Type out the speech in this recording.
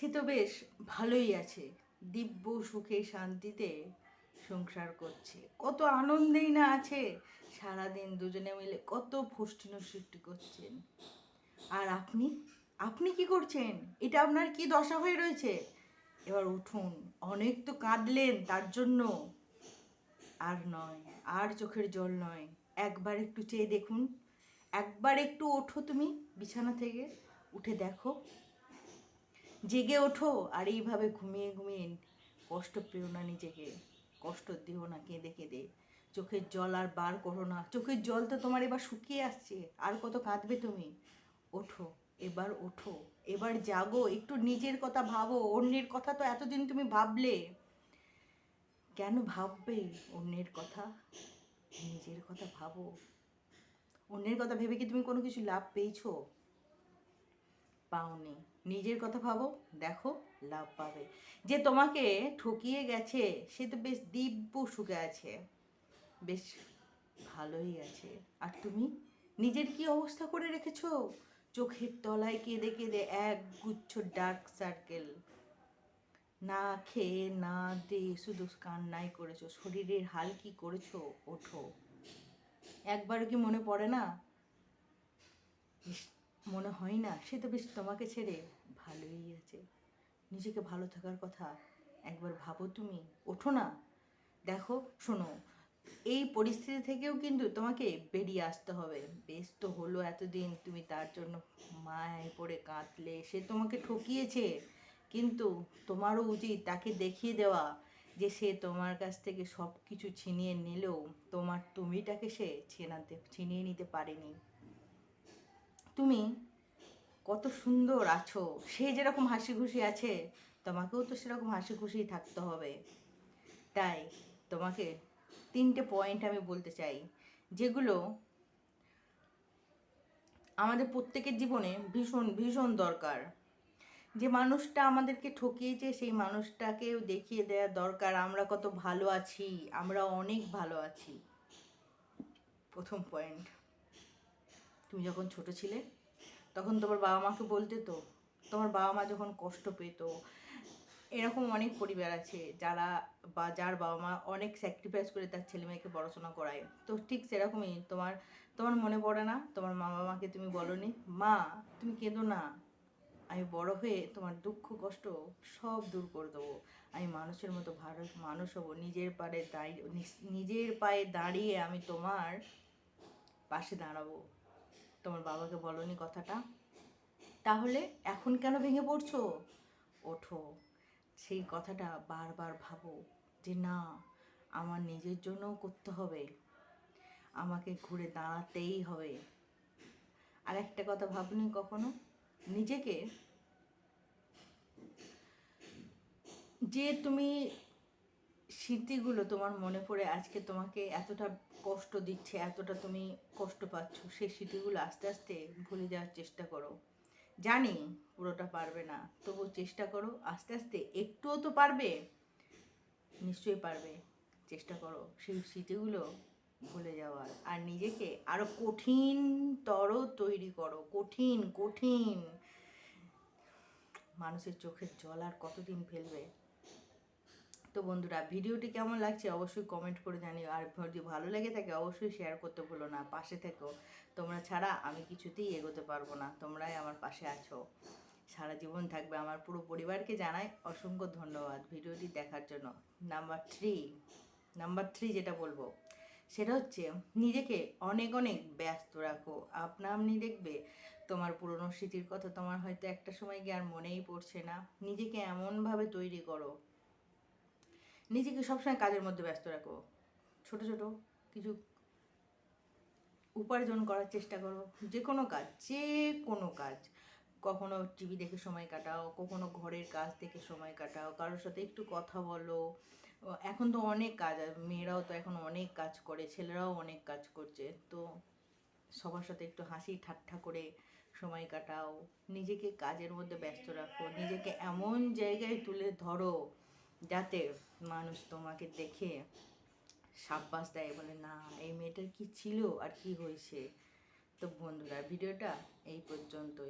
সে তো বেশ ভালোই আছে। দিব্য সুখে শান্তিতে সংসার করছে। কত আনন্দেই না আছে সারাদিন দুজনে মিলে কত ফুষ্টি নষ্টি করছেন। আর আপনি? আপনি কি করছেন? এটা আপনার কি দশা হয়ে রয়েছে? এবার উঠুন, অনেক তো কাঁদলেন তার জন্য। আর নয়, আর চোখের জল নয়। একবার একটু চেয়ে দেখুন। একবার একটু ওঠো তুমি বিছানা থেকে, উঠে দেখো। জেগে ওঠো আর এইভাবে ঘুমিয়ে ঘুমিয়ে কষ্ট পেও না নিজেকে। কষ্ট দিও না কেঁদে কেঁদে। চোখের জল আর বার করো না। চোখের জল তো তোমার এবার শুকিয়ে আসছে। আর কত কাঁদবে তুমি? ওঠো, এবার ওঠো। এবার জাগো, একটু নিজের কথা ভাবো। অন্যের কথা তো এতদিন তুমি ভাবলে। কেন ভাববে অন্যের কথা? নিজের কথা ভাবো। অন্যের কথা ভেবে কি তুমি কোনো কিছু লাভ পেয়েছ? পাওনি। নিজের কথা ভাবো, দেখো লাভ পাবে। যে তোমাকে ঠকিয়ে গেছে, সে তো বেশ দিব্য সুখে আছে। বেশ ভালোই আছে। আর তুমি? নিজের কি অবস্থা করে রেখেছ? চোখের তলায় কেঁদে কেঁদে এক গুচ্ছ ডার্ক সার্কেল। না খেয়ে, না দিয়ে শুধু কান্নাই করেছ। শরীরের হাল কি করেছ? ওঠো। একবার কি মনে পড়ে না? মনে হয় না? সে তো বেশ তোমাকে ছেড়ে ভালোই আছে। নিজেকে ভালো থাকার কথা একবার ভাবো তুমি। ওঠো না। দেখো, শোনো, এই পরিস্থিতি থেকেও কিন্তু তোমাকে বেরিয়ে আসতে হবে। বেশ তো হলো এতদিন তুমি তার জন্য মায় পড়ে কাঁদলে, সে তোমাকে ঠকিয়েছে। কিন্তু তোমারও উচিত তাকে দেখিয়ে দেওয়া যে সে তোমার কাছ থেকে সব কিছু ছিনিয়ে নিলেও তোমার তুমিটাকে সে ছেনাতে ছিনিয়ে নিতে পারেনি। তুমি কত সুন্দর আছো। সে যেরকম হাসি খুশি আছে, তোমাকেও তো সেরকম হাসি খুশি থাকতে হবে। তাই তোমাকে তিনটে পয়েন্ট আমি বলতে চাই, যেগুলো আমাদের প্রত্যেকের জীবনে ভীষণ ভীষণ দরকার। যে মানুষটা আমাদেরকে ঠকিয়েছে, সেই মানুষটাকেও দেখিয়ে দেওয়া দরকার। আমরা কত ভালো আছি, আমরা অনেক ভালো আছি। প্রথম পয়েন্ট তুমি যখন ছোট ছিলে, তখন তোমার বাবা মাকে বলতে তো? তোমার বাবা মা যখন কষ্ট পেত, এরকম অনেক পরিবার আছে যারা বা যার বাবা মা অনেক স্যাক্রিফাইস করে তার ছেলে মেয়েকে পড়াশোনা করায়। তো ঠিক সেরকমই তোমার তোমার মনে পড়ে না? তোমার মা বাবাকে তুমি বলনি? মা, তুমি কেঁদো না। আমি বড় হয়ে তোমার দুঃখ, কষ্ট সব দূর করে দেবো। আমি মানুষের মতো ভালো মানুষ হব। নিজের পায়ে দাঁড়িয়ে নিজের পায়ে দাঁড়িয়ে আমি তোমার পাশে দাঁড়াবো। তোমার বাবাকে বলনি কথাটা? তাহলে এখন কেন ভেঙে পড়ছো? ওঠো। সেই কথাটা বারবার ভাবো যে না, আমার নিজের জন্যও করতে হবে। আমাকে ঘুরে দাঁড়াতেই হবে। আর একটা কথা ভাবনি কখনো? নিজেকে? যে তুমি স্মৃতিগুলো তোমার মনে পড়ে আজকে তোমাকে এতটা কষ্ট দিচ্ছে, এতটা তুমি কষ্ট পাচ্ছ, সেই স্মৃতিগুলো আস্তে আস্তে ভুলে যাওয়ার চেষ্টা করো। জানি পুরোটা পারবে না তবু চেষ্টা করো, আস্তে আস্তে একটুও তো পারবে, নিশ্চয়ই পারবে, চেষ্টা করো। সেই স্মৃতিগুলো ভুলে যাওয়ার। আর নিজেকে আরও কঠিনতর তৈরি করো, কঠিন কঠিন। মানুষের চোখের জল আর কতদিন ফেলবে? তো বন্ধুরা, ভিডিওটি কেমন লাগছে অবশ্যই কমেন্ট করে জানিও। আর যদি ভালো লেগে থাকে, অবশ্যই শেয়ার করতে ভুলো না, পাশে থেকো। তোমরা ছাড়া আমি কিছুতেই এগোতে পারব না, তোমরাই আমার পাশে আছো। সারা জীবন থাকবে আমার পুরো পরিবারকে জানাই অসংখ্য ধন্যবাদ ভিডিওটি দেখার জন্য। নাম্বার থ্রি নাম্বার থ্রি যেটা বলব, সেটা হচ্ছে নিজেকে অনেক অনেক ব্যস্ত রাখো। আপনা আপনি দেখবে তোমার পুরনো স্মৃতির কথা তোমার হয়তো একটা সময় গিয়ে আর মনেই পড়ছে না। নিজেকে এমনভাবে তৈরি করো নিজেকে সবসময় কাজের মধ্যে ব্যস্ত রাখো। ছোট ছোট কিছু উপার্জন করার চেষ্টা করো। যে কোনো কাজ যে কোনো কাজ। কখনো টিভি দেখে সময় কাটাও, কখনো ঘরের কাজ দেখে সময় কাটাও, কারোর সাথে একটু কথা বলো। এখন তো অনেক কাজ মেয়েরাও তো এখন অনেক কাজ করে, ছেলেরাও অনেক কাজ করছে। তো সবার সাথে একটু হাসি ঠাট্টা করে সময় কাটাও। নিজেকে কাজের মধ্যে ব্যস্ত রাখো। নিজেকে এমন জায়গায় তুলে ধরো যাতে মানুষ তোমাকে দেখে সাব্বাস দেয়, বলে, না, এই মেয়েটার কি ছিল আর কি হয়েছে? তো বন্ধুরা, ভিডিওটা এই পর্যন্তই।